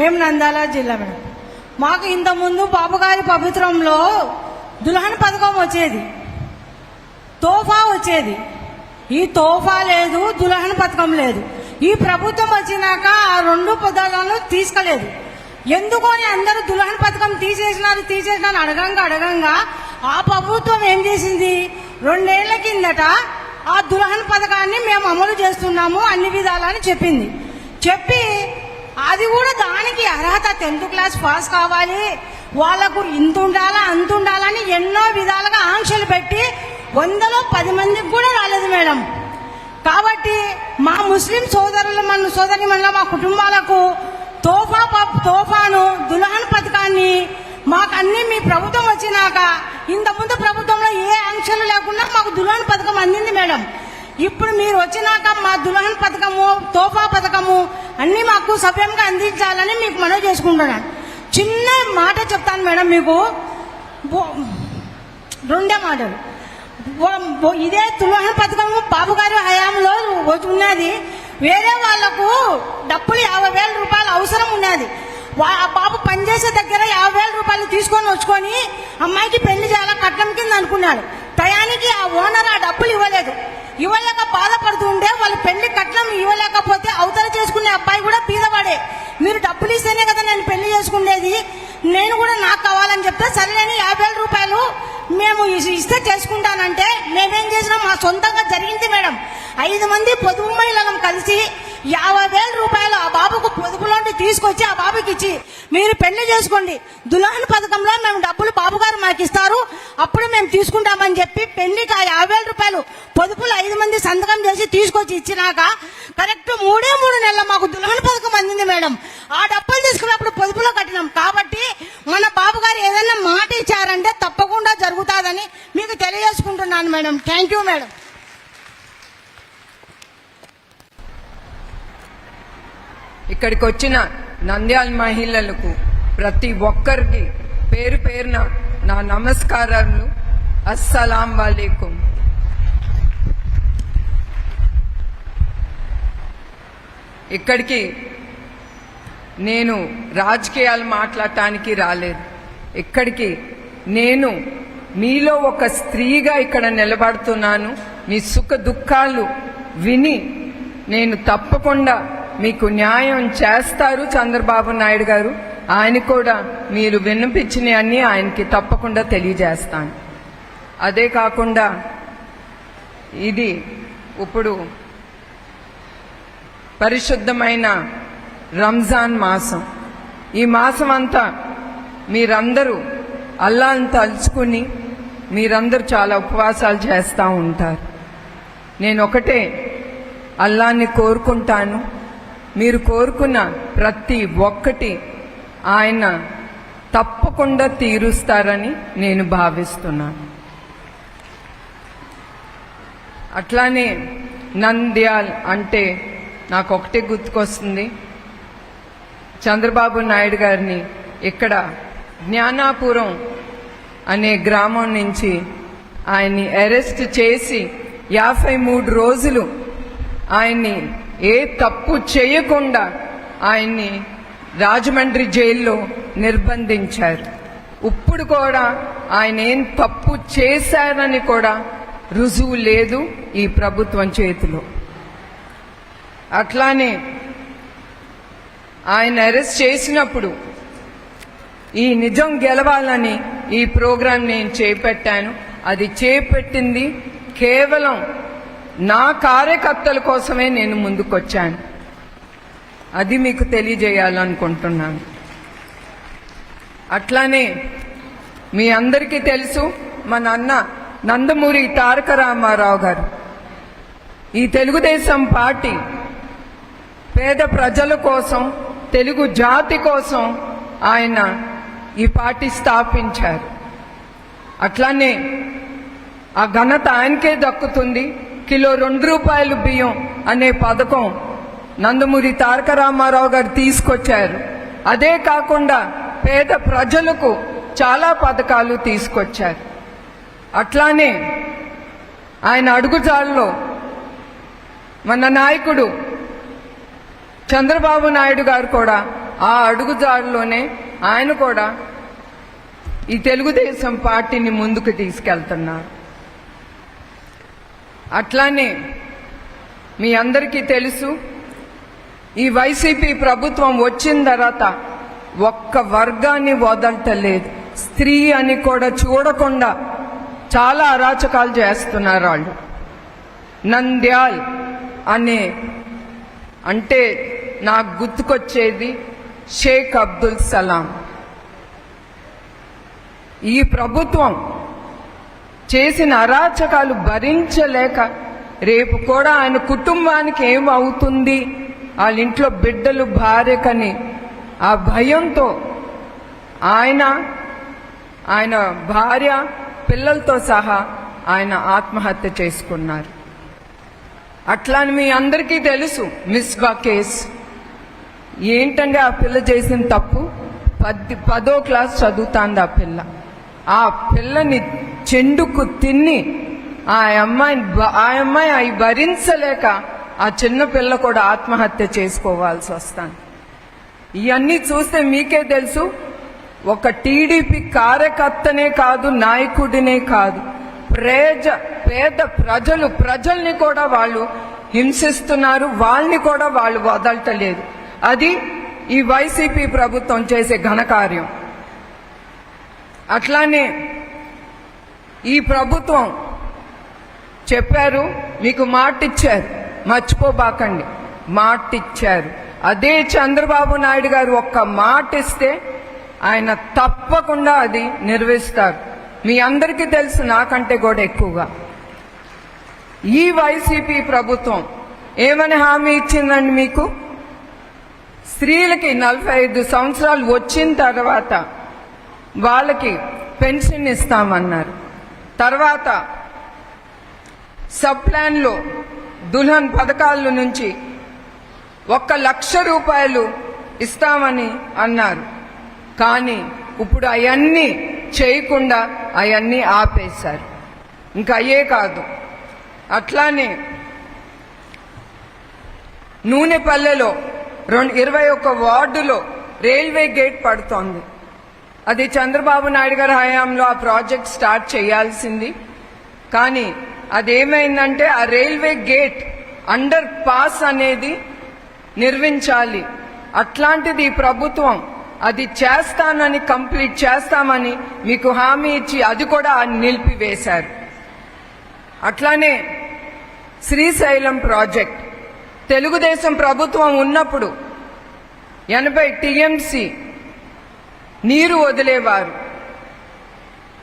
మేము నంద్యాల జిల్లా మేడం. మాకు ఇంతకుముందు బాబుగారి పవిత్రంలో దుల్హన్ పథకం వచ్చేది. తోఫా వచ్చేది. ఈ తోఫా లేదు దుల్హన్ పథకం లేదు. ఈ ప్రభుత్వం వచ్చినాక ఆ రెండు పదాలను తీసుకోలేదు. ఎందుకు అని అందరూ దుల్హన్ పథకం తీసేసినారు తీసేసినారు అడగంగా అడగంగా ఆ ప్రభుత్వం ఏం చేసింది? రెండేళ్ళ కిందట ఆ దుల్హన్ పథకాన్ని మేము అమలు చేస్తున్నాము అన్ని విధాలని చెప్పింది. చెప్పి అది కూడా దానికి అర్హత టెన్త్ క్లాస్ పాస్ కావాలి. వాళ్ళకు ఇంత ఉండాలా అంత ఉండాలని ఎన్నో విధాలుగా ఆంక్షలు పెట్టి వందలో పది మందికి కూడా రాలేదు మేడం. కాబట్టి మా ముస్లిం సోదరులు మన సోదరి మన మా కుటుంబాలకు తోఫా ప- తోఫాను దుల్హన్ పథకాన్ని మాకు అన్ని మీ ప్రభుత్వం వచ్చినాక ఇంతకుముందు ప్రభుత్వంలో ఏ ఆంక్షలు లేకుండా మాకు దుల్హన్ పథకం అందింది మేడం. ఇప్పుడు మీరు వచ్చినాక మా దుల్హన్ పథకము తోఫా పథకము అన్ని మాకు సవ్యంగా అందించాలని మీకు మనవి చేసుకుంటున్నాను చిన్న మాట చెప్తాను మేడం మీకు. రెండే మాటలు. ఇదే తులహన పథకం బాబు గారి హయాంలో ఉన్నది. వేరే వాళ్ళకు డబ్బులు యాభై వేల రూపాయలు అవసరం ఉన్నది. వా- ఆ బాబు పనిచేసే దగ్గర యాభై వేల రూపాయలు తీసుకొని వచ్చుకొని అమ్మాయికి పెళ్ళి చేయాల కట్నం కింద అనుకున్నాడు టయానికి ఆ ఓనర్ ఆ డబ్బులు ఇవ్వలేదు. ఇవ్వలేక బాధపడుతూ ఉంటే వాళ్ళు పెళ్ళి కట్నం ఇవ్వలేకపోతే అవతల చేసుకునే అబ్బాయి కూడా పీదవాడే మీరు డబ్బులు ఇస్తేనే కదా నేను పెళ్ళి చేసుకునేది నేను కూడా నాకు కావాలని చెప్తే సరేలేని యాభై వేల రూపాయలు మేము ఇస్తే చేసుకుంటానంటే మేమేం చేసినాం? మా సొంతంగా జరిగింది మేడం. ఐదు మంది పొదుపు మహిళలం కలిసి యాభై వేల రూపాయలు ఆ బాబుకు పొదుపులోండి తీసుకొచ్చి ఆ బాబుకి ఇచ్చి మీరు పెళ్ళి చేసుకోండి. దుల్హన్ పథకంలో మేము డబ్బులు బాబు గారు మాకు ఇస్తారు. అప్పుడు మేము తీసుకుంటామని చెప్పి పెళ్ళికి ఆ యాభై వేల రూపాయలు పొదుపులు ఐదు మంది సంతకం చేసి తీసుకొచ్చి ఇచ్చినాక కరెక్ట్ మూడే మూడు నెలలు మాకు దుల్హన్ పథకం అందింది మేడం. ఆ డబ్బులు తీసుకున్నప్పుడు పొదుపులో కట్టినాం. కాబట్టి మన బాబు గారు ఏదైనా మాట ఇచ్చారంటే తప్పకుండా జరుగుతుందని మీకు తెలియజేసుకుంటున్నాను మేడం. Thank you madam. ఇక్కడికి వచ్చిన నంద్యాల మహిళలకు ప్రతి ఒక్కరికి పేరు పేరున నా నమస్కారాలు. అస్సలాం వాలేకుం. ఇక్కడికి నేను రాజకీయాలు మాట్లాడటానికి రాలేదు. ఇక్కడికి నేను మీలో ఒక స్త్రీగా ఇక్కడ నిలబడుతున్నాను. మీ సుఖ దుఃఖాలు విని నేను తప్పకుండా మీకు న్యాయం చేస్తారు చంద్రబాబు నాయుడు గారు. ఆయన కూడా మీరు వినిపించినవన్నీ ఆయనకి తప్పకుండా తెలియజేస్తాను. అదే కాకుండా ఇది ఇప్పుడు పరిశుద్ధమైన రంజాన్ మాసం. ఈ మాసం అంతా మీరందరూ అల్లాని తలుచుకుని మీరందరూ చాలా ఉపవాసాలు చేస్తూ ఉంటారు. నేను ఒకటే అల్లాన్ని కోరుకుంటాను. మీరు కోరుకున్న ప్రతి ఒక్కటి ఆయన తప్పకుండా తీరుస్తారని నేను భావిస్తున్నాను. అట్లానే నంద్యాల్ అంటే నాకు ఒకటే గుర్తుకొస్తుంది. చంద్రబాబు నాయుడు గారిని ఇక్కడ జ్ఞానాపురం అనే గ్రామం నుంచి ఆయన్ని అరెస్ట్ చేసి యాభై మూడు రోజులు ఆయన్ని ఏ తప్పు చేయకుండా ఆయన్ని రాజమండ్రి జైల్లో నిర్బంధించారు. ఇప్పుడు కూడా ఆయన ఏం తప్పు చేశారని కూడా రుజువు లేదు ఈ ప్రభుత్వం చేతిలో. అట్లానే ఆయన అరెస్ట్ చేసినప్పుడు ఈ నిజం గెలవాలని ఈ ప్రోగ్రాం నేను చేపట్టాను. అది చేపట్టింది కేవలం నా కార్యకర్తల కోసమే నేను ముందుకొచ్చాను. అది మీకు తెలియజేయాలనుకుంటున్నాను. అట్లానే మీ అందరికీ తెలుసు మా నాన్న నందమూరి తారక రామారావు గారు. ఈ తెలుగుదేశం పార్టీ పేద ప్రజల కోసం తెలుగు జాతి కోసం ఆయన ఈ పార్టీ స్థాపించారు. అట్లానే ఆ ఘనత ఆయనకే దక్కుతుంది. కిలో రెండు రూపాయలు బియ్యం అనే పథకం నందమూరి తారక రామారావు గారు తీసుకొచ్చారు. అదే కాకుండా పేద ప్రజలకు చాలా పథకాలు తీసుకొచ్చారు. అట్లానే ఆయన అడుగుజాల్లో మన నాయకుడు చంద్రబాబు నాయుడు గారు కూడా ఆ అడుగుజాడులోనే ఆయన కూడా ఈ తెలుగుదేశం పార్టీని ముందుకు తీసుకెళ్తున్నారు. అట్లానే మీ అందరికీ తెలుసు ఈ వైసీపీ ప్రభుత్వం వచ్చిన తర్వాత ఒక్క వర్గాన్ని వదలటలేదు. స్త్రీ అని కూడా చూడకుండా చాలా అరాచకాలు చేస్తున్నారు వాళ్ళు. నంద్యాల్ అనే అంటే నాకు గుర్తుకొచ్చేది షేక్ అబ్దుల్ సలాం. ఈ ప్రభుత్వం చేసిన అరాచకాలు భరించలేక రేపు కూడా ఆయన కుటుంబానికి ఏమవుతుంది? వాళ్ళ ఇంట్లో బిడ్డలు భార్యకని ఆ భయంతో ఆయన ఆయన భార్య పిల్లలతో సహా ఆయన ఆత్మహత్య చేసుకున్నారు. అట్లా అని మీ అందరికీ తెలుసు మిస్బా కేస్. ఏంటంటే ఆ పిల్ల చేసిన తప్పు? పది పదో క్లాస్ చదువుతాంది ఆ పిల్ల. ఆ పిల్లని చెండుకు తిన్ని ఆ అమ్మాయిని ఆ అమ్మాయి అవి భరించలేక ఆ చిన్న పిల్ల కూడా ఆత్మహత్య చేసుకోవాల్సి వస్తాను. ఇవన్నీ చూస్తే మీకే తెలుసు ఒక టీడీపీ కార్యకర్తనే కాదు నాయకుడినే కాదు. ప్రేజ పేద ప్రజలు ప్రజల్ని కూడా వాళ్ళు హింసిస్తున్నారు వాళ్ళని కూడా వాళ్ళు వదలటలేదు. అది ఈ వైసీపీ ప్రభుత్వం చేసే ఘనకార్యం. అట్లానే ఈ ప్రభుత్వం చెప్పారు మీకు మాటిచ్చారు. మర్చిపోబాకండి. మాటిచ్చారు. అదే చంద్రబాబు నాయుడు గారు ఒక్క మాట ఇస్తే ఆయన తప్పకుండా అది నిర్వహిస్తారు. మీ అందరికీ తెలుసు నాకంటే కూడా ఎక్కువగా. ఈ వైసీపీ ప్రభుత్వం ఏమని హామీ ఇచ్చిందండి మీకు? స్త్రీలకి నలభై ఐదు సంవత్సరాలు వచ్చిన తర్వాత వాళ్ళకి పెన్షన్ ఇస్తామన్నారు. తర్వాత సబ్ ప్లాన్లో దుల్హన్ పథకాల నుంచి ఒక్క లక్ష రూపాయలు ఇస్తామని అన్నారు. కానీ ఇప్పుడు అవన్నీ చేయకుండా అవన్నీ ఆపేశారు. ఇంకా అయ్యే కాదు. అట్లానే నూనెపల్లెలో రెండు ఇరవై ఒక్క వార్డులో రైల్వే గేట్ పడుతోంది. అది చంద్రబాబు నాయుడు గారి హయాంలో ఆ ప్రాజెక్ట్ స్టార్ట్ చేయాల్సింది. కానీ అదేమైందంటే ఆ రైల్వే గేట్ అండర్ పాస్ అనేది నిర్మించాలి. అట్లాంటిది ఈ ప్రభుత్వం అది చేస్తానని కంప్లీట్ చేస్తామని మీకు హామీ ఇచ్చి అది కూడా నిలిపివేశారు. అట్లానే శ్రీశైలం ప్రాజెక్ట్. తెలుగుదేశం ప్రభుత్వం ఉన్నప్పుడు ఎనభై టీఎంసీ నీరు వదిలేవారు.